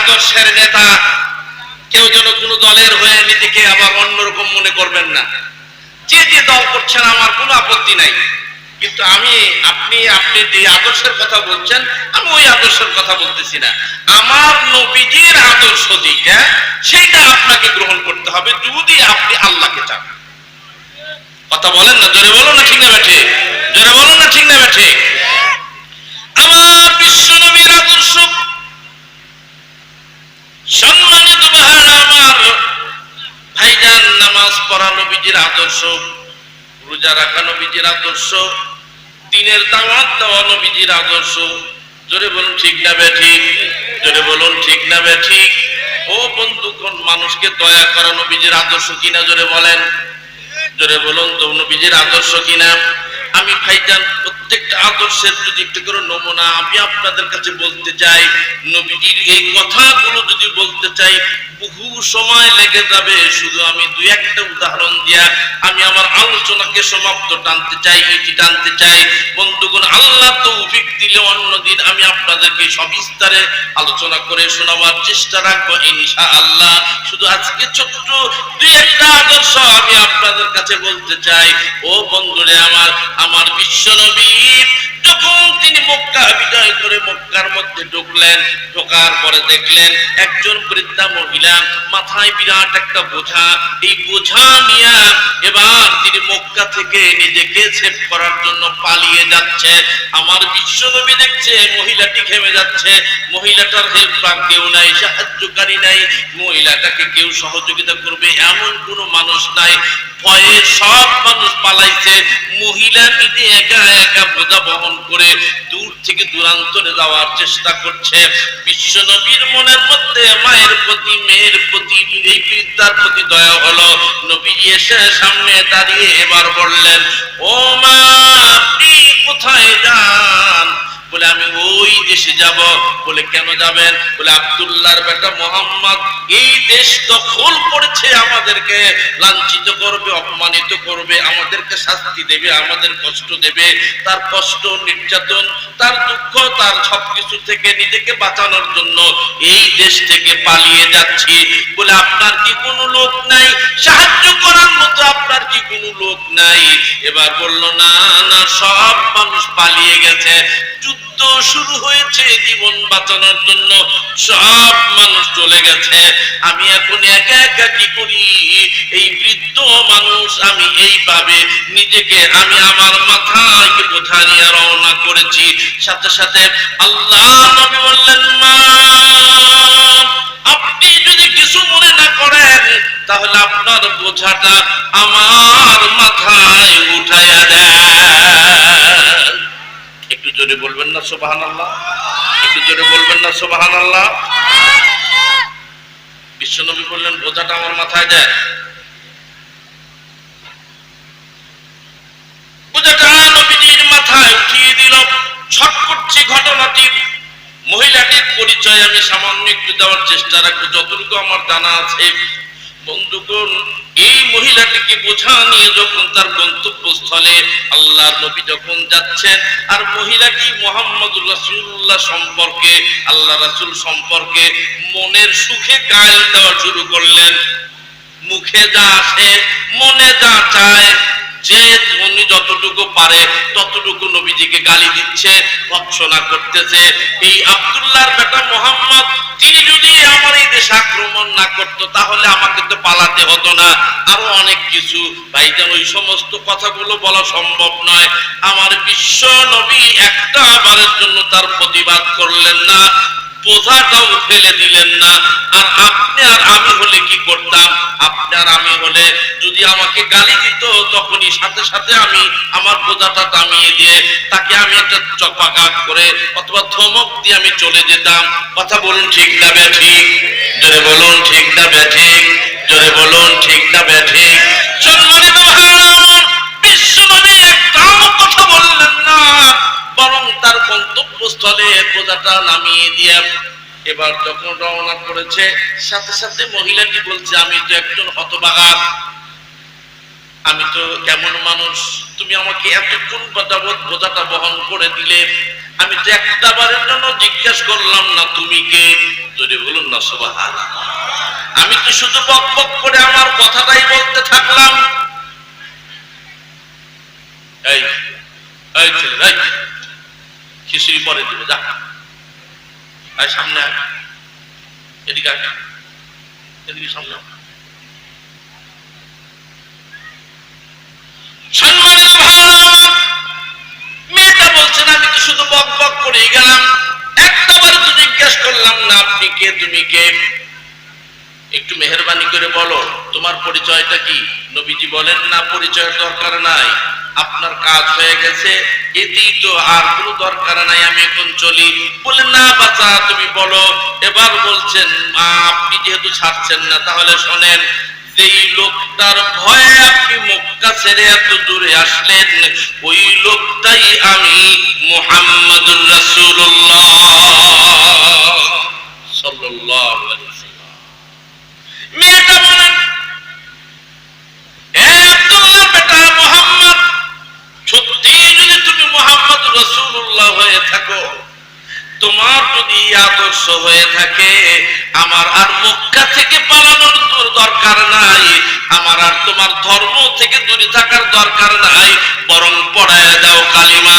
আদর্শের নেতা, কেউ যেন কোনো দলের হয়ে নিজেকে আবার অন্যরকম মনে করবেন না। যে যে দল করছেন, আমার কোনো আপত্তি নাই। কিন্তু আমি, আপনি আপনি যে আদর্শের কথা বলছেন, আমি ওই আদর্শের কথা বলতেছি না। আমার নবীজির আদর্শ দিক হ্যাঁ সেইটা আপনাকে গ্রহণ করতে হবে যদি আপনি আল্লাহকে চান। কথা বলেন না? জোরে বলুন না, ঠিক না বেঠে জোরে বলুন না, ঠিক না বেঠে আমার বিশ্ব নবীর আদর্শ সম্মানিত বাহার আমার ভাইজান নামাজ পড়া নবীজির আদর্শ, রোজা রাখা নবীজির আদর্শ, দিনের দাওয়াত দেওয়া নবীজির আদর্শ। জোরে বলুন, ঠিক না ঠিক? জোরে বলুন, ঠিক না ঠিক? ও বন্ধু কোন মানুষকে দয়া করা নবীজির আদর্শ কিনা জোরে বলেন? জোরে বলুন তো, নবীজির আদর্শ কিনা? আমি ভাইজান প্রত্যেকটা আদর্শের যদি একটু করে নমুনা আমি আপনাদের কাছে বলতে চাই, নবীজির এই কথাগুলো যদি বলতে চাই, বহু সময় লেগে যাবে। শুধু আমি একটা উদাহরণ দিয়া আমি আমার আলোচনাকে সমাপ্ত টানতে চাই এটি টানতে চাই? বন্ধুগণ, আল্লাহ দিলে অন্যদিন আমি আপনাদেরকে সবিস্তারে আলোচনা করে শোনাবার চেষ্টা রাখব ইনশা আল্লাহ শুধু আজকে ছোট্ট দুই একটা আদর্শ আমি আপনাদের কাছে বলতে চাই। ও বন্ধুরে আমার আমার বিশ্ব নবী! যখন তিনি মক্কা বিজয় করে মক্কার মধ্যে ঢুকলেন। ঢোকার পরে দেখলেন একজন বৃদ্ধা মহিলা, মাথায় বিরাট একটা বোঝা। এই বোঝা নিয়ে এবার তিনি মক্কা থেকে নিজেকে সেভ করার জন্য পালিয়ে যাচ্ছে। আমার বিশ্ব নবী দেখছে, মহিলাটি যাচ্ছে। মহিলাটার কেউ নাই, সাহায্যকারী নাই। মহিলাটাকে কেউ সহযোগিতা করবে এমন কোনো মানুষ নাই। ভয়ে সব মানুষ পালাইছে। মহিলা নিজে একা একা বোঝা বহন করে দূর থেকে দূরান্তরে যাওয়ার চেষ্টা করছে। বিশ্ব নবীর মনের মধ্যে মায়ের প্রতি, মেয়ের প্রতি, এই বৃদ্ধার প্রতি দয়া হলো। নবী এসে সামনে দাঁড়িয়ে এবার বললেন, ও মা, আপনি কোথায় যান? বলে, আমি ওই দেশে যাব। বলে, কেন যাবেন? বলে, আব্দুল্লাহর বেটা মোহাম্মদ এই দেশ দখল করেছে আমাদেরকে, লাঞ্ছিত করবে, অপমানিত করবে, আমাদেরকে শাস্তি দেবে, আমাদের কষ্ট দেবে। তার কষ্ট, নির্যাতন, তার দুঃখ, তার সবকিছু থেকে নিজেকে বাঁচানোর জন্য এই দেশ থেকে পালিয়ে যাচ্ছি। বলে, আপনার কি কোনো লোক নাই? সাহায্য করার মতো আপনার কি কোনো লোক নাই? এবার বলল, না না, সব মানুষ পালিয়ে গেছে। যুদ্ধ শুরু হয়েছে জীবন বাঁচানোর জন্য। সব মানুষ চলে গেছে। আমি এখন একা একা কি করি? এই বৃদ্ধ মানুষ আমি এইভাবে নিজেকে আমি আমার মাথায় বোঝা নিয়ে রওনা করেছি। সাথে সাথে আল্লাহ নবী বললেন, মা, আপনি যদি কিছু মনে না করেন, তাহলে আপনার বোঝাটা আমার মাথায় উঠাইয়া জোরে বলবেন না সোবাহান আল্লাহ একটু জোরে বলবেন না সোবাহান আল্লাহ বিশ্বনবী বললেন, বোঝাটা আমার মাথায় দেয়। মহিলাটির পরিচয় আমি সামান্য একটু দেওয়ার চেষ্টা রাখব, যতটুকু আমার জানা আছে। বন্ধুগণ, এই মহিলাটিকে বোঝা নিয়ে যখন তার গন্তব্যস্থলে আল্লাহ নবী যখন যাচ্ছেন, আর মহিলাটি মোহাম্মদ রাসুল্লাহ সম্পর্কে, আল্লাহ রাসুল সম্পর্কে মনের সুখে কায়ল দেওয়া শুরু করলেন। মুখে যা আসে, মনে যা চায় যে উনি যতটুকু পারে, ততটুকু নবীজিকে গালি দিচ্ছে, ভৎসনা করতেছে। এই আব্দুল্লাহর বেটা মোহাম্মদ, তিনি যদি আমার এই দেশ আক্রমণ না করতো, তাহলে আমাকে তো পালাতে হতো না। আরও অনেক কিছু। ভাই ভাইজান, ওই সমস্ত কথাগুলো বলা সম্ভব নয়। আমার বিশ্ব নবী একটা বারের জন্য তার প্রতিবাদ করলেন না। বোঝাটাও ফেলে দিলেন না। আর আপনি আর আমি হলে কি করতাম? আপনি আর আমি হলে যদি আমাকে গালি দিত, তখনই সাথে সাথে আমি আমার বোঝাটা টামিয়ে দিয়ে তাকে আমি একটা চপাকাট করে অথবা ধমক দিয়ে আমি চলে যেতাম। কথা বলুন ঠিক না বে ঠিক? জোরে বলুন ঠিক না বে ঠিক? জোরে বলুন ঠিক না বে গন্তব্যস্থলে বোঝাটা নামিয়ে দিয়ে এবার যখন রওনা করেছে, সাথে সাথে মহিলাটি বলছে, আমি তো একজন হতবাগা আমি তো কেমন মানুষ। তুমি আমাকে এতক্ষণ যাবৎ বোঝাটা বহন করে দিলে। আমি তো একটা বারের জন্য জিজ্ঞাসা করলাম, না, তুমি কে? যদি বলুন না সুবাহান আমি তো শুধু বক বক করে আমার কথাটাই বলতে থাকলাম। এই এই ছেলে খিচুড়ি পরে দিবে, যা। আয় সামনে। এদিকে। এদিকে সামনে মেয়েটা বলছেন আমি তো শুধু বক বক করে গেলাম? একটা বার তো জিজ্ঞেস করলাম, না, আপনি কে, তুমি কে? একটু মেহরবানি করে বলো, তোমার পরিচয়টা কি? নবীজি বলেন, না, পরিচয়ের দরকার নাই। আপনার কাজ হয়ে গেছে এতেই তো আর কোনো দরকার নাই আমি এখন চলি। বলে না বাচ্চা তুমি বলো। এবার বলছেন "মা, আপনি যেহেতু ছাড়ছেন না তাহলে শোনেন যেই লোকটার ভয়ে আপনি মক্কা ছেড়ে এত দূরে আসলেন ওই লোকটাই আমি মুহাম্মাদুর মেয়েটা বলেন এ আব্দুল্লাহ বেটা মুহাম্মদ সত্যি যদি তুমি মুহাম্মদ রাসূলুল্লাহ হয়ে থাকো তোমার যদি এই আদর্শ হয়ে থাকে। আমার আর মক্কা থেকে পালানোর দরকার নাই। আমার আর তোমার ধর্ম থেকে দূরে থাকার দরকার নাই। বরং পড়ায় দাও কালিমা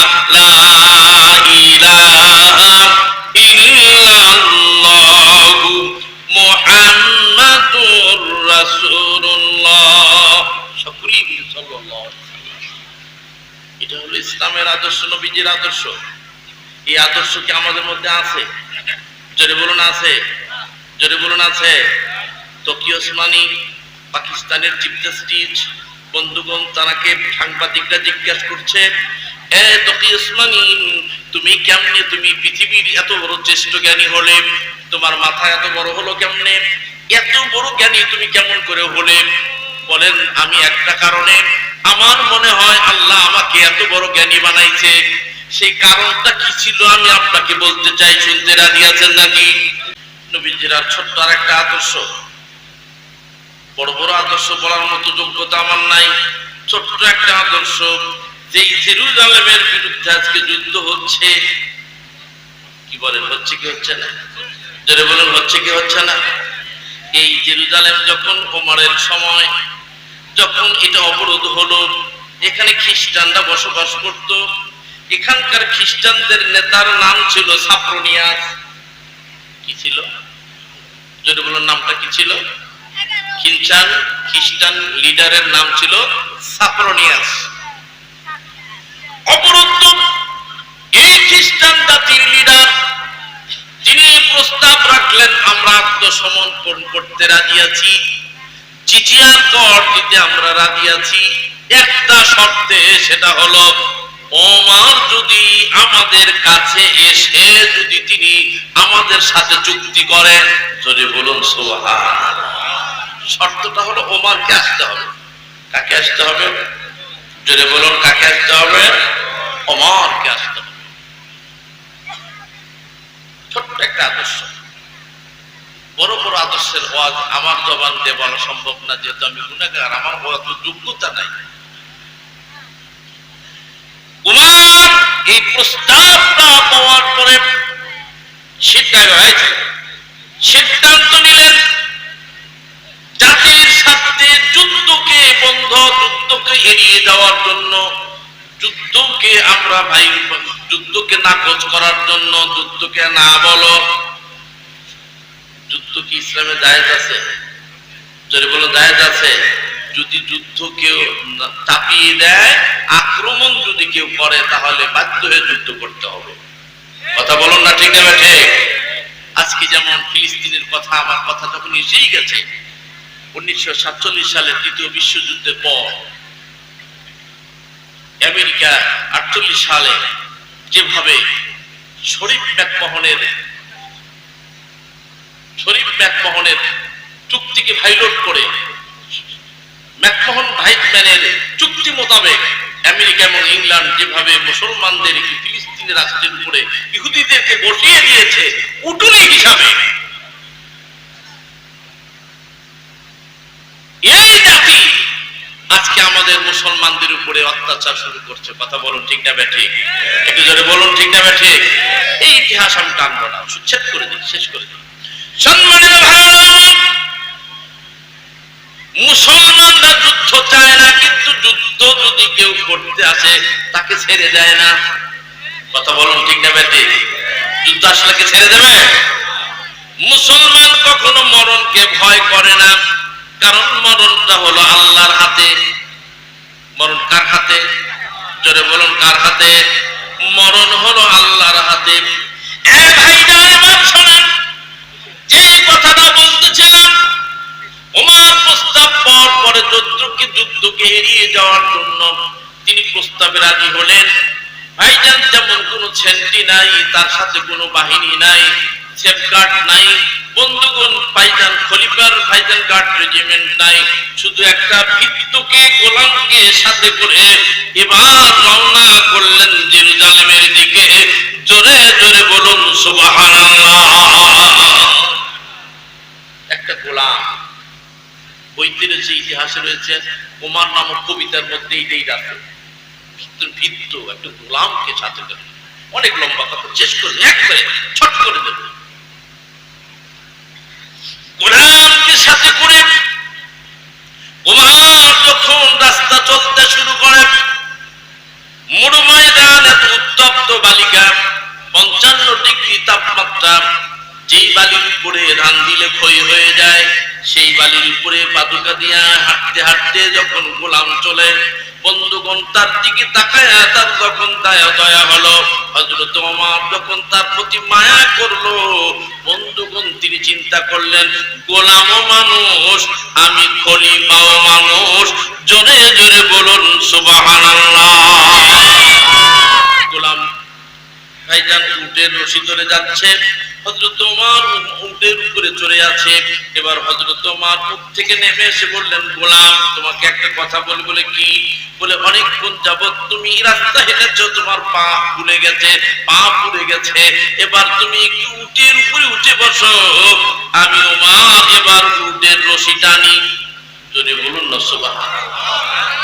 এটা হলো ইসলামের আদর্শ, নবীজির আদর্শ। এই আদর্শ কি আমাদের মধ্যে আছে? জোরে বলুন আছে। জোরে বলুন আছে। টোকিও ওসমানী পাকিস্তানের চিফ জাস্টিস, বন্ধুগণ, তারাকে সাংবাদিকরা জিজ্ঞাসা করছে, এ তকি ওসমানী তুমি কেমনে, তুমি পৃথিবীর এত বড় জ্যেষ্ঠ জ্ঞানী হলে? তোমার মাথা এত বড় হলো কেমনে? এত বড় জ্ঞানী তুমি কেমন করে হলে? বলেন, আমি একটা কারণে, আমার মনে হয় আল্লাহ আমাকে এত বড় জ্ঞানী বানাইছে। সেই কারণটা কি ছিল? আমি আপনাকে বলতে চাই, শুনতে রাজি আছেন নাকি? নবীজির ছোট্ট আর একটা আদর্শ। বড় বড় আদর্শ বলার মতো যোগ্যতা আমার নাই। ছোট্ট একটা আদর্শ, যেই জেরুজালেমের বিরুদ্ধে আজকে যুদ্ধ হচ্ছে। কি বলেন, হচ্ছে কি হচ্ছে না? জোরে বলেন, হচ্ছে কি হচ্ছে না? এই জেরুজালেম যখন ওমরের সময়, যখন এটা অবরোধ হলো, এখানে খ্রিস্টানরা বসবাস করত। এখানকার খ্রিস্টানদের নেতার নাম ছিল সাপ্রনিয়াস কি ছিল? যদি বলুন, নামটা কি ছিল? খ্রিস্টান খ্রিস্টান লিডারের নাম ছিল সাপ্রনিয়াস অবরুদ্ধ এই খ্রিস্টান জাতির লিডার, যিনি প্রস্তাব রাখলেন, আমরা আত্মসমর্পণ করতে রাজি আছি। কর দিতে আমরা রাজি আছি। একটা শর্তে সেটা হলো ওমার যদি আমাদের কাছে এসে যদি তিনি আমাদের সাথে চুক্তি করেন, যদি বলুন সোহান শর্তটা হলো ওমারকে আসতে হবে। কাকে আসতে হবে? যদি বলুন, কাকে আসতে হবে? ওমরকে আসতে হবে। ছোট্ট একটা আদর্শ। বড় বড় আদর্শের ওয়াজ আমার জবান দিয়ে বলা সম্ভব না, যেহেতু আমি গুণাগার, আমার অত যোগ্যতা নাই। উমার এই প্রস্তাবটা পাওয়ার পরে সিদ্ধান্ত হয়েছে। সিদ্ধান্ত নিলেন, জাতির সাথে যুদ্ধকে বন্ধ, যুদ্ধকে এড়িয়ে যাওয়ার জন্য, যুদ্ধকে আমরা ভাই যুদ্ধকে নাকচ করার জন্য, যুদ্ধকে না বলো। যুদ্ধ কি ইসলামে জায়েজ আছে? যদি বলো, জায়েজ আছে? যদি যুদ্ধ কেউ চাপিয়ে দেয়, আক্রমণ যদি কেউ করে, তাহলে বাধ্য হয়ে যুদ্ধ করতে হবে। কথা বলুন না ঠিক না ঠিক আজকে যেমন ফিলিস্তিনের কথা, আমার কথা যখন এসেই গেছে, উনিশশো সালের দ্বিতীয় বিশ্বযুদ্ধের পর, আমেরিকা আটচল্লিশ সালে যেভাবে শরীফ ম্যাকমোহনের শরীফ ম্যাকমোহনের চুক্তিকে ভাইলোট করে ম্যাকমোহন ভাইটম্যানের চুক্তি মোতাবেক আমেরিকা এবং ইংল্যান্ড যেভাবে মুসলমানদের এই ফিলিস্তিনি রাষ্ট্রের উপরে ইহুদিদেরকে বসিয়ে দিয়েছে উটুলি হিসাবে। এই জাতি আজকে আমাদের মুসলমানদের উপরে অত্যাচার শুরু করছে। কথা বলুন ঠিক না ব্যাঠি একটু জোরে বলুন ঠিক না ব্যাঠি এই ইতিহাস আমি টানবো না উচ্ছেদ করে দিই, শেষ করে দিই। যুদ্ধ চায় না, কিন্তু যুদ্ধ যদি কেউ করতে আসে, তাকে ছেড়ে দেয় না। কথা বলুন ঠিক না, বেটি? যুদ্ধ আসলে কি ছেড়ে দেবে? মুসলমান কখনো মরণকে ভয় করে না, কারণ মরণটা হলো আল্লাহর হাতে। মরণ কার হাতে? জোরে বলুন, কার হাতে? মরণ হলো আল্লাহর হাতে। এ ভাইরা আমার যুদ্ধকে এড়িয়ে যাওয়ার জন্য তিনি প্রস্তাবে রাজি হলেন। ভাইজান, যেমন কোনো ছেন্টি নাই, তার সাথে কোনো বাহিনী নাই সেফগার্ড নাই, বন্ধুগণ, ভাইজান খলিফার, ভাইজান গার্ড রেজিমেন্ট নাই, শুধু একটা গোলামকে সাথে করে এবার রওনা করলেন জেরুজালেমের দিকে। জোরে জোরে বলুন, সুবহানাল্লাহ। একটা গোলাম। রয়েছে ইতিহাসে রয়েছে, ওমার নামক কবিতার মধ্যে এইটাই রাখে। ভিত্ত একটা গোলামকে সাথে করে অনেক লম্বা কথা, শেষ করে এক করে ছট করে দেবে। গোলামকে সাথে করে ওমার যখন রাস্তা চলতে শুরু করে মুড় ময়দান এত উত্তপ্ত বালিকা, পঞ্চান্ন ডিগ্রি তাপমাত্রা, যেই বালির উপরে রান দিলে ক্ষয় হয়ে যায় সেই বালির উপরে পাদুকা দিয়া হাঁটতে হাঁটতে যখন গোলাম চলে, বন্ধুগণ তার দিকে তাকায় তার যখন দয়া দয়া হলো হজরত ওমর যখন তার প্রতি মায়া করল, বন্ধুগণ তিনি চিন্তা করলেন, গোলামও মানুষ, আমি খলিফাও মানুষ, জোরে জোরে বলুন সুবহানাল্লাহ। গোলাম ভাইজান উঠে রশি ধরে যাচ্ছে। হজরত ওমর উটের উপরে চড়ে আছে। এবার হজরত ওমর উট থেকে নেমে এসে বললেন, গোলাম, তোমাকে একটা কথা বলি বলে কি বলে, অনেকক্ষণ যাবত তুমি রাস্তা হেঁটেছো, তোমার পা ফুলে গেছে, পা পুড়ে গেছে। এবার তুমি একটু উটের উপরে উঠে বসো। আমি ওমর, এবার উটের রশি টানি। যদি বলুন না, সুবহানাল্লাহ।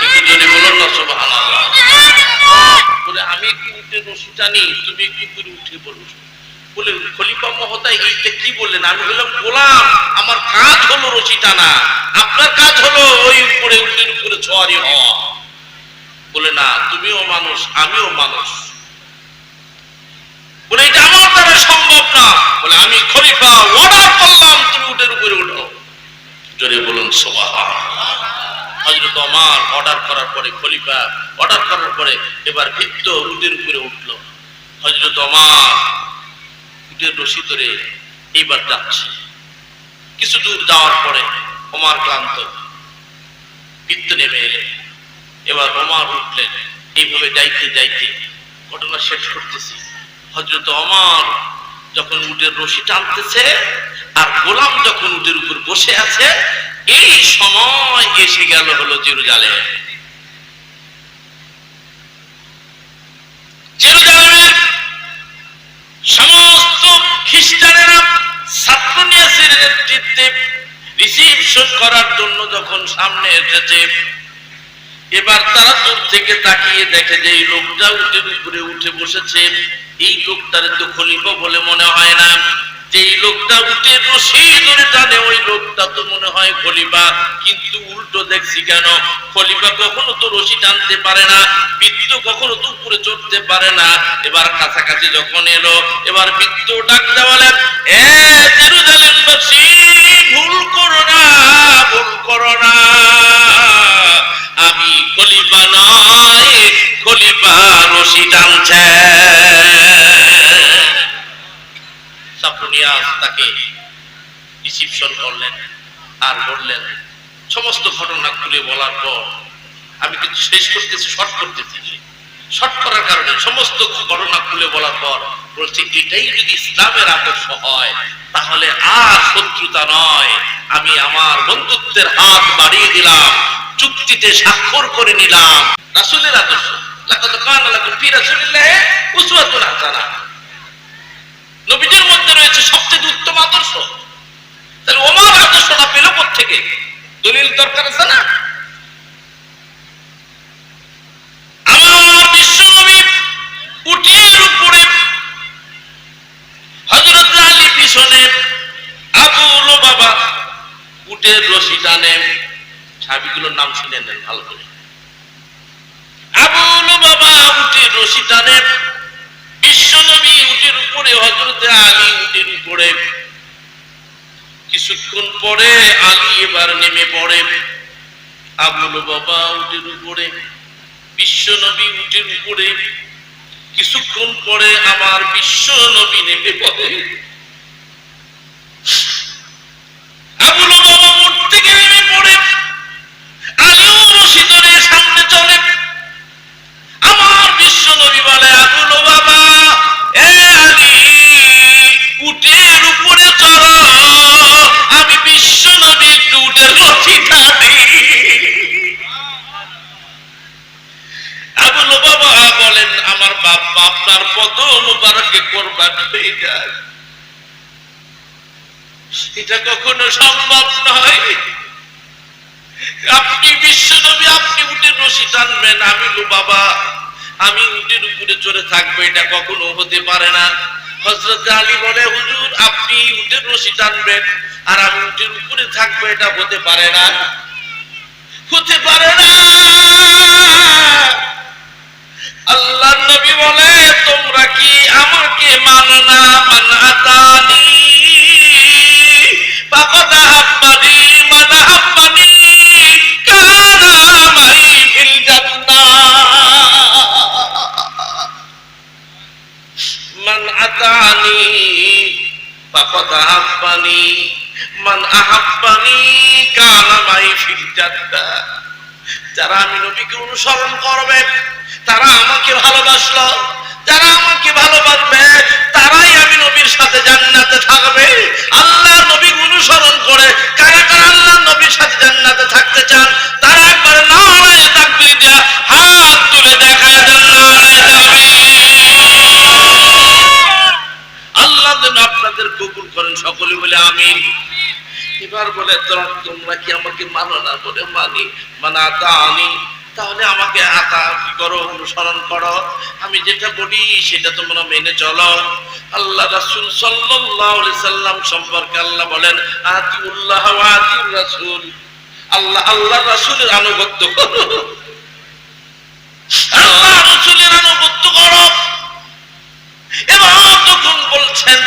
একটু যদি বলুন না, সুবহানাল্লাহ। বলে, আমি একটু উঠে রশি টানি, তুমি একটু করে উঠে বলো বলে খলিফা মহোদয় এইটা কি বললেন? আমি বললাম, গোলাম, আমার কাজ হলো রশি টানা। আপনার কাজ হলো ওই উপরে, উটের উপরে ছোয়ারি হওয়া। বলে, না, তুমিও মানুষ, আমিও মানুষ। বলে, এটা আমার দ্বারা সম্ভব না। বলে, আমি খলিফা অর্ডার করলাম, তুমি উটের উপরে উঠো জোরে বলুন সোভা হজরত আমার অর্ডার করার পরে, খলিফা অর্ডার করার পরে, এবার ভিত্ত উটের উপরে উঠল। হজরত আমার উটের রশি ধরে এইবার যাচ্ছে। কিছু দূর যাওয়ার পরে ওমার ক্লান্ত। ভিত্ত নেমে এলে। এবার ওমার উঠলেন। এইভাবে যাইতে যাইতে ঘটনা শেষ করতেছি। হজরত অমর যখন উটের রশি টানতেছে আর গোলাম যখন উটের উপর বসে আছে, এই সময় এসে গেল হলো জেরুজালেম। নেতৃত্বে রিসিপশন করার জন্য যখন সামনে এসেছে, এবার তারা দূর থেকে তাকিয়ে দেখে যে এই লোকটা উঠে উপরে উঠে বসেছে। এই লোকটার তো খলিফা বলে মনে হয় না। যে এই লোকটা উঠে রশি ধরে টানে, ওই লোকটা তো মনে হয় খলিফা। কিন্তু উল্টো দেখছি কেন? খলিফা কখনো তো রশি টানতে পারে না, বৃত্ত কখনো তো উপরে চড়তে পারে না। এবার কাছাকাছি যখন এলো, এবার বৃত্ত ডাক দেওয়ালেন এ তাকে রিসিপশন করলেন আর বললেন, সমস্ত ঘটনা খুলে বলার পর আমি কিন্তু শেষ করতেছি, শর্ট করতেছি। শর্ট করার কারণে সমস্ত ঘটনা খুলে বলার পর বলছে, এটাই যদি ইসলামের আদর্শ হয়, তাহলে আর শত্রুতা নয়। আমি আমার বন্ধুত্বের হাত বাড়িয়ে দিলাম, চুক্তিতে স্বাক্ষর করে নিলাম। রাসূলের আদর্শ। লাকাদ কানা লাকুম ফি রাসূলিল্লাহি উসওয়াতুন হাসানা। নবীদের মধ্যে রয়েছে সবচেয়ে উত্তম আদর্শ। তাহলে ওমার আদর্শটা পেল থেকে দলিল দরকার আছে না? আমার উটের উপরে হযরত আলী পিছনে আবু বাবা উটের রশি টানে। সাহাবিগুলোর নাম শুনে নেন ভালো করে। আবুল বাবা উঠে রশি টানে। বিশ্বনবী উটের উপরে হজরতে আলী উটের উপরে। কিছুক্ষণ পরে আলি এবার নেমে পড়ে। আবুল বাবা উটের উপরে, বিশ্ব নবী উটের উপরে। কিছুক্ষণ পরে আমার বিশ্ব নবী নেমে পড়ে। হয়ে যায়। এটা কখনো সম্ভব নয়। আপনি আপনি উঠে টানবেন, আমি বাবা, আমি উপরে চড়ে থাকব, এটা কখনো হতে পারে না। হজরত আলী বলে, হুজুর, আপনি টানবেন আর আমি উপরে থাকব, এটা হতে পারে না। হতে পারে না। আল্লাহ নবী বলে, তোমরা কি আমাকে মানো না মান আতানি? ফাকাদ হাব্বানি মান হাব্বানি কানা মাই ফিল জান্নাহ। মান মান আহাব্বানি কানা ফিল জান্নাহ। যারা আমি নবীকে অনুসরণ করবে, তারা আমাকে ভালোবাসলো। যারা আমাকে ভালোবাসবে, তারাই আমি নবীর সাথে জান্নাতে থাকবে। আল্লাহ নবী অনুসরণ করে, কারা কারা আল্লাহ নবীর সাথে জান্নাতে থাকতে চান, তারা একবার নারায় তাকবীর দেয়া হাত তুলে নারায় আল্লাহ যেন আপনাদের কবুল করেন সকলে বলে আমিন। এবার বলে তোমরা কি আমাকে মানো না বলে মানি? মানে আতা আনি তাহলে আমাকে আতা কি করো অনুসরণ করো। আমি যেটা বলি, সেটা তোমরা মেনে চলো। আল্লাহ রাসূল সাল্লাম সম্পর্কে আল্লাহ বলেন, আতিউল্লাহ আতিউর রাসূল আল্লাহ আল্লাহ রাসূলের আনুগত্য করো। আল্লাহ রাসূলের আনুগত্য করো। এবার তখন বলছেন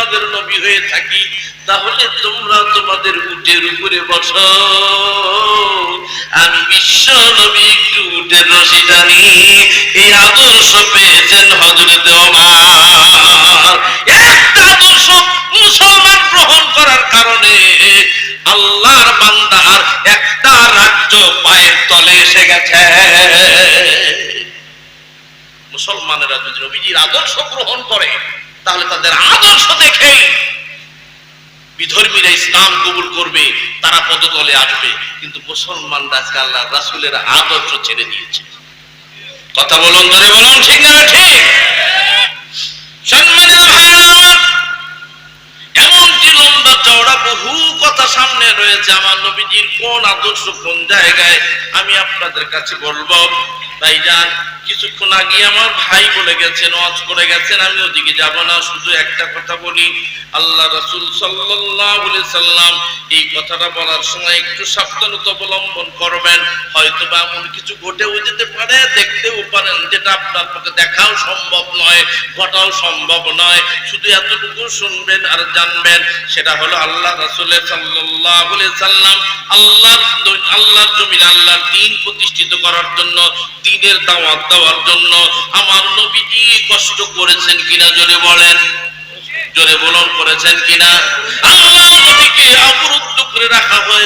তোমাদের নবী হয়ে থাকি, তাহলে তোমরা তোমাদের উটের উপরে বসো। আমি বিশ্ব নবী, একটু উটের রশি টানি, এই আদর্শ পেয়েছেন হজরতে একটা আদর্শ মুসলমান গ্রহণ করার কারণে আল্লাহর বান্দার একটা রাজ্য পায়ের তলে এসে গেছে। মুসলমানেরা যদি নবীজির আদর্শ গ্রহণ করে তাহলে তাদের আদর্শ দেখে বিধর্মীরা ইসলাম কবুল করবে, তারা পদতলে আসবে। কিন্তু মুসলমানরা আল্লাহ রাসুলের আদর্শ ছেড়ে দিয়েছে। কথা বলুন ধরে বলুন, ঠিক না ঠিক? সম্মানিত ভাইরা এমনটি লম্বা চওড়া বহু কথা সামনে রয়েছে, আমার নবীজির কোন আদর্শ কোন জায়গায় আমি আপনাদের কাছে বলব তাই ভাইজান, কিছুক্ষণ আগে আমার ভাই বলে গেছেন, ওয়াজ করে গেছেন, আমি ওদিকে যাব না, শুধু একটা কথা বলি, আল্লাহ রাসূল আলাইহি সাল্লাম এই কথাটা বলার সময় একটু সাবধানতা অবলম্বন করবেন হয়তো বা এমন কিছু ঘটেও যেতে পারে, দেখতেও পারেন যেটা আপনার পক্ষে দেখাও সম্ভব নয়, ঘটাও সম্ভব নয়, শুধু এতটুকু শুনবেন আর জানবেন, সেটা হলো আল্লাহ রাসূলের সাল্লাল্লাহু আলাইহি সাল্লাম আল্লাহর আল্লাহর জমিন, আল্লাহর দ্বীন প্রতিষ্ঠিত করার জন্য দ্বীনের দাওয়াত দেওয়ার জন্য আমার নবীজি কষ্ট করেছেন কিনা জোরে বলেন? জোরে বলন, করেছেন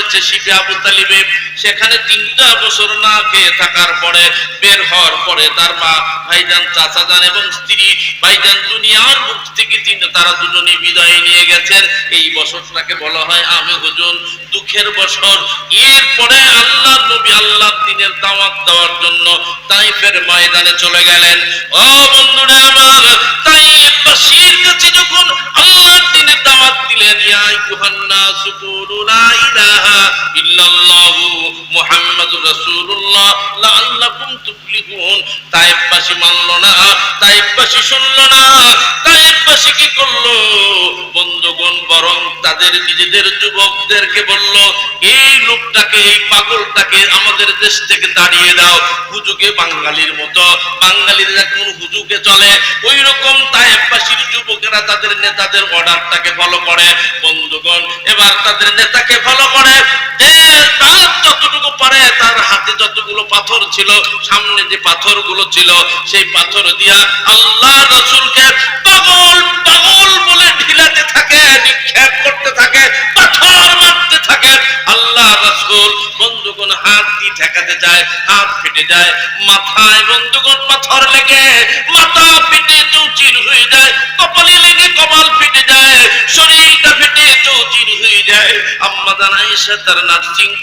হয়েছে শিবে আবু তালিবে। সেখানে তিনটা বছর না খেয়ে থাকার পরে বের হওয়ার পরে তার মা ভাইজান চাচা যান এবং স্ত্রী ভাইজান দুনিয়ার মুখ থেকে তিন, তারা দুজনই বিদায় নিয়ে গেছেন। এই বছরটাকে বলা হয় আমি হুজুন দুঃখের বছর। এরপরে আল্লাহ নবী আল্লাহ দিনের দাওয়াত দেওয়ার জন্য তাইফের ময়দানে চলে গেলেন। ও বন্ধুরা আমার তাইফবাসীর কাছে যখন আল্লাহর দিনের দাওয়াত দিলেন লা ইলাহা মুহাম্মাদুর রাসূলুল্লাহ, লাআল্লাকুম তুফলিহুন। তাইফবাসী মানল না, তাইফবাসী শুনল না, তাইফবাসী কি করল? বন্ধুগণ, বরং তাদের নিজেদের যুবকদেরকে বলল এই লোকটাকে, এই পাগলটাকে আমাদের দেশ থেকে তাড়িয়ে দাও। হুজুকে বাঙালির মতো, বাঙালিরা কোন হুজুকে চলে। ওই রকম তায়েববাসীর যুবকেরা তাদের নেতাদের অর্ডারটাকে ফলো করে। বন্ধুগণ, এবার তাদের নেতাকে ফলো করে। তার যতটুকু পারে, তার হাতে যতগুলো পাথর ছিল, সামনে যে পাথরগুলো ছিল, সেই পাথর দিয়া আল্লাহ রসুলকে পাগল পাগল বলে ঢিলাতে থাকে। রসুল বন্ধুগণ হাত দিয়ে ঠেকাতে যায় হাত ফেটে যায়, মাথায় পাথর মাথা ফেটে চৌচির হয়ে যায়, কপালে লেগে কপাল ফেটে যায়, শরীরটা ফেটে চৌচির হয়ে যায়। আম্মা তার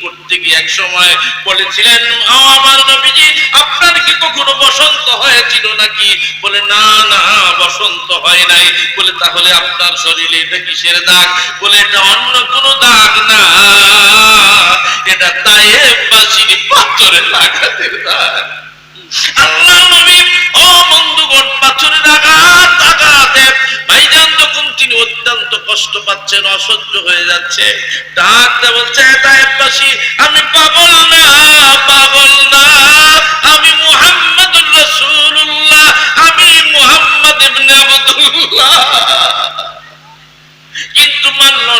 করতে গিয়ে এক সময় বলেছিলেন, আমার নবীজি, আপনার কি কখনো বসন্ত হয়েছিল নাকি? বলে, না না, বসন্ত হয় নাই। বলে, তাহলে আপনার শরীরে এটা কিসের দাগ? বলে, এটা অন্য কোনো পাথরে দ্বার আল্লাহ নবী, ও বন্ধুগণ পাথরের আঘাত, আঘাতে ভাইজান যখন তিনি অত্যন্ত কষ্ট পাচ্ছেন অসহ্য হয়ে যাচ্ছে। ডাকতে বলছে তায়েববাসী আমি পাগল না পাগল না।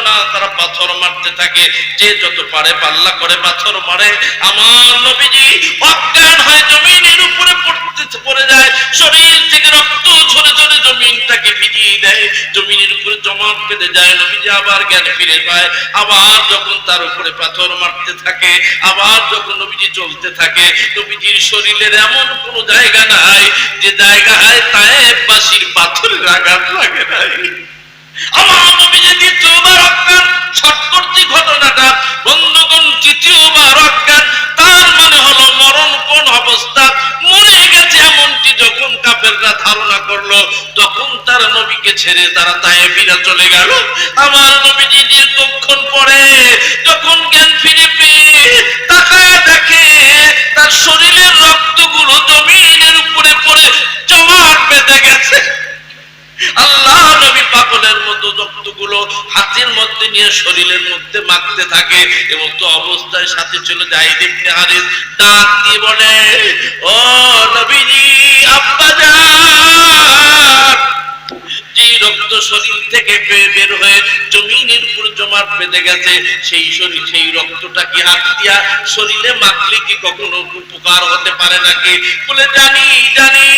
না, তারা পাথর মারতে থাকে। যে যত পারে পাল্লা করে পাথর মারে। আমার নবীজি অজ্ঞান হয় জমিনের উপরে পড়তে পড়ে যায়। শরীর থেকে রক্ত ঝরে ঝরে জমিনটাকে ভিজিয়ে দেয়। জমিনের উপরে জমা বেঁধে যায়, নবীজি আবার জ্ঞান ফিরে পায়। আবার যখন তার উপরে পাথর মারতে থাকে, আবার যখন নবীজি চলতে থাকে, নবীজির শরীরের এমন কোন জায়গা নাই যে জায়গায় তায়েববাসীর পাথরের আঘাত লাগে নাই। আমার নবীজি দ্বিতীয়বার ছটকর্তি ঘটনাটা বন্ধুগণ তৃতীয়বার অজ্ঞান, তার মানে হলো মরণ কোন অবস্থা? মরে গেছে এমনটি যখন কাফেররা ধারণা করল, তখন তার নবীকে ছেড়ে তারা তায়েবিরা চলে গেল। আমার নবীজি দীর্ঘক্ষণ পরে যখন জ্ঞান ফিরে পেয়ে তাকায় দেখে তার শরীরের রক্তগুলো জমিনের উপরে পড়ে জমাট বেঁধে গেছে। আল্লাহ নবী পাগলের মতো রক্তগুলো হাতের মধ্যে নিয়ে শরীরের মধ্যে মাখতে থাকে এবং তো অবস্থায় সাথে চলে যায় দেখতে হারিস, ডাক দিয়ে বলে, ও নবীজি, আব্বা যান রক্ত শরীর থেকে বের হয়ে জমিনের উপর জমাট বেঁধে গেছে। সেই শরীর সেই রক্তটা কি হাত দিয়া শরীরে মাখলে কি কখনো উপকার হতে পারে নাকি? বলে, জানি জানি।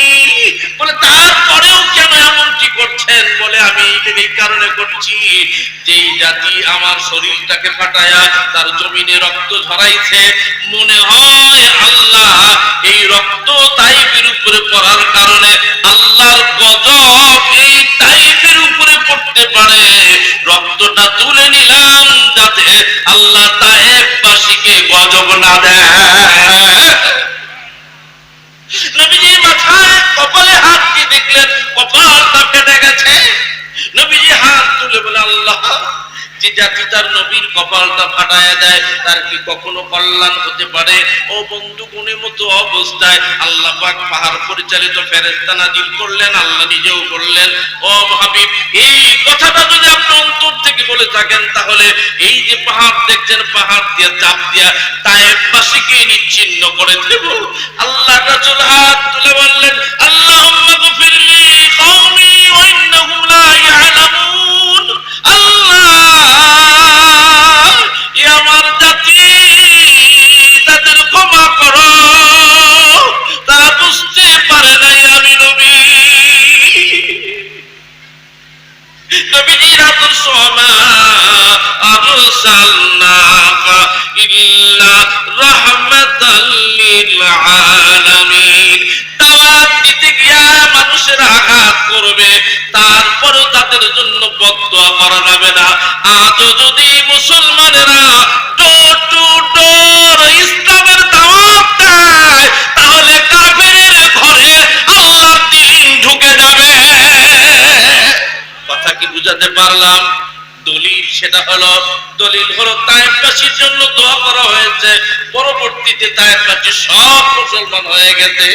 বলে, তারপরেও কেন এমনটি করছেন? বলে, আমি এই- কারণে করছি। যেই জাতি আমার শরীরটাকে ফাটায়া তার জমিনে রক্ত ঝরাইছে, মনে হয় আল্লাহ এই রক্ত তাইফের উপরে পড়ার কারণে আল্লাহর গজব এই তাইফের উপরে পড়তে পারে। রক্তটা তুলে নিলাম যাতে আল্লাহ তাইফবাসীকে গজব না দেয়। মাথায় কপালে হাত দিয়ে দেখলেন কপালটা ফেটে গেছে নবীজি হাত তুলে বলে, আল্লাহ যে জাতি তার নবীর কপালটা ফাটায় দেয়, তার কি কখনো কল্যাণ হতে পারে? ও বন্ধু গুণের মতো অবস্থায় আল্লাহ পাক পাহাড় পরিচালিত ফেরেস্তা নাজিল করলেন, আল্লাহ নিজেও বললেন, ও হাবিব এই কথাটা যদি আপনি অন্তর থেকে বলে থাকেন, তাহলে এই যে পাহাড় দেখছেন, পাহাড় দিয়ে চাপ দিয়া তায়েববাসীকে নিচ্ছিন্ন করে দেব। আল্লাহ রাসূল হাত তুলে বললেন আল্লাহুম্মা নবীজির আদর্শ إلا رحمة للعالمين দাওয়াত দিতে গিয়া মানুষের আঘাত করবে, তারপরেও তাদের জন্য বদদোয়া করা যাবে না। আজও যদি মুসলমানেরা বুঝাতে পারলাম। দলিল সেটা হলো, দলিল হলো তায়েফবাসীর জন্য দোয়া করা হয়েছে। পরবর্তীতে তায়েফবাসী সব মুসলমান হয়ে গেছে।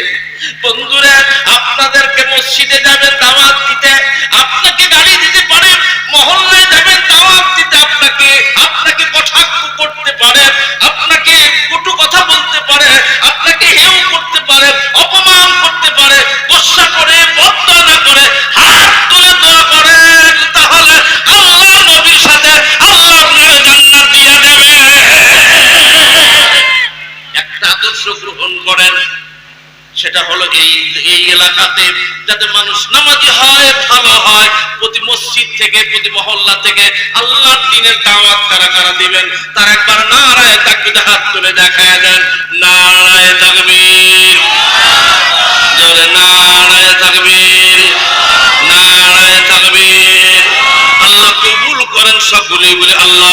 বন্ধুরা, আপনাদেরকে মসজিদে যাবেন, দাওয়াত দিতে। আপনাকে গাড়ি দিতে পারে, মহল্লায় যাবেন, দাওয়াত দিতে আপনাকে। আপনাকে কটাক্ষ করতে পারে, আপনাকে কটু কথা বলতে পারে। সেটা হলো এই এই এলাকাতে যাতে মানুষ নামাজি হয়, ভালো হয়, প্রতি মসজিদ থেকে, প্রতি মহল্লা থেকে আল্লাহর দিনের দাওয়াত কারা কারা দিবেন? তার একবার নারায় তাকবির হাত তুলে দেখায় দেন, নারায় তাকবীর। জোরে, নারায় তাকবীর নারায় তাকবীর। আল্লাহ কবুল করেন সকলেই, বলে আল্লাহ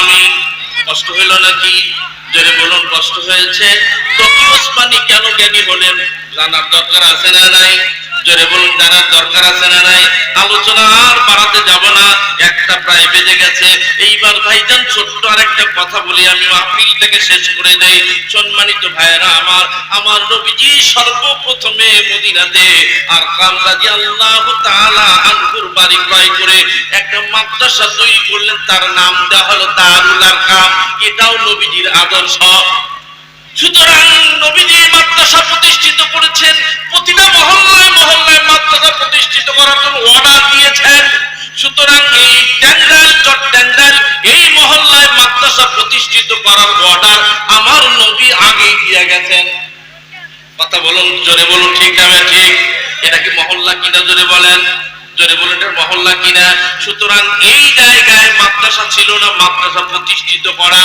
আমিন। কষ্ট হইল নাকি? জোরে বলুন, কষ্ট হয়েছে? তো কি ওসমানী কেন জ্ঞানী হলেন? জানার দরকার আছে না নাই? জোরে বলুন, জানার দরকার আছে না নাই? আলোচনা আর বাড়াতে যাব না, একটা প্রায় বেজে গেছে। এইবার ভাইজান, ছোট্ট আরেকটা কথা বলি, আমি থেকে শেষ করে দেই। সম্মানিত ভাইয়েরা আমার আমার নবীজি সর্বপ্রথমে মদিনাতে আর কামরাজি আল্লাহ তাআলা আনহুর বাড়ি ক্রয় করে একটা মাদ্রাসা তৈরি করলেন। তার নাম দেওয়া হলো দারুল আরকাম। এটাও নবীজির আদর্শ। সুতরাং নবীজি মাদ্রাসা প্রতিষ্ঠিত করেছেন। প্রতিটা মহল্লায় মহল্লায় মাদ্রাসা প্রতিষ্ঠিত করার জন্য অর্ডার দিয়েছেন। সুতরাং এই ট্যান্ডাল চট ট্যান্ডাল, এই মহল্লায় মাদ্রাসা প্রতিষ্ঠিত করার অর্ডার আমার নবী আগেই দিয়ে গেছেন। কথা বলুন, জোরে বলুন, ঠিক না ঠিক? এটা কি মহল্লা কিনা, জোরে বলেন। জোরে বলুন, এটা মহল্লা কিনা? সুতরাং এই জায়গায় মাদ্রাসা ছিল না, মাদ্রাসা প্রতিষ্ঠিত করা।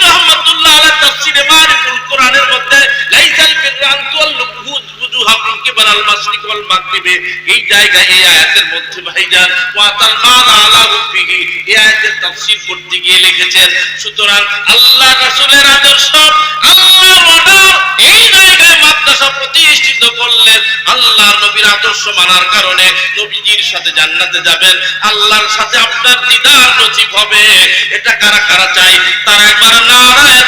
প্রতিষ্ঠিত করলেন। আল্লাহ নবীর আদর্শ মানার কারণে নবীজির সাথে জান্নাতে যাবেন। আল্লাহর সাথে আপনার দিদার নসিব হবে। এটা কারা কারা চাই তারা একবার নারায়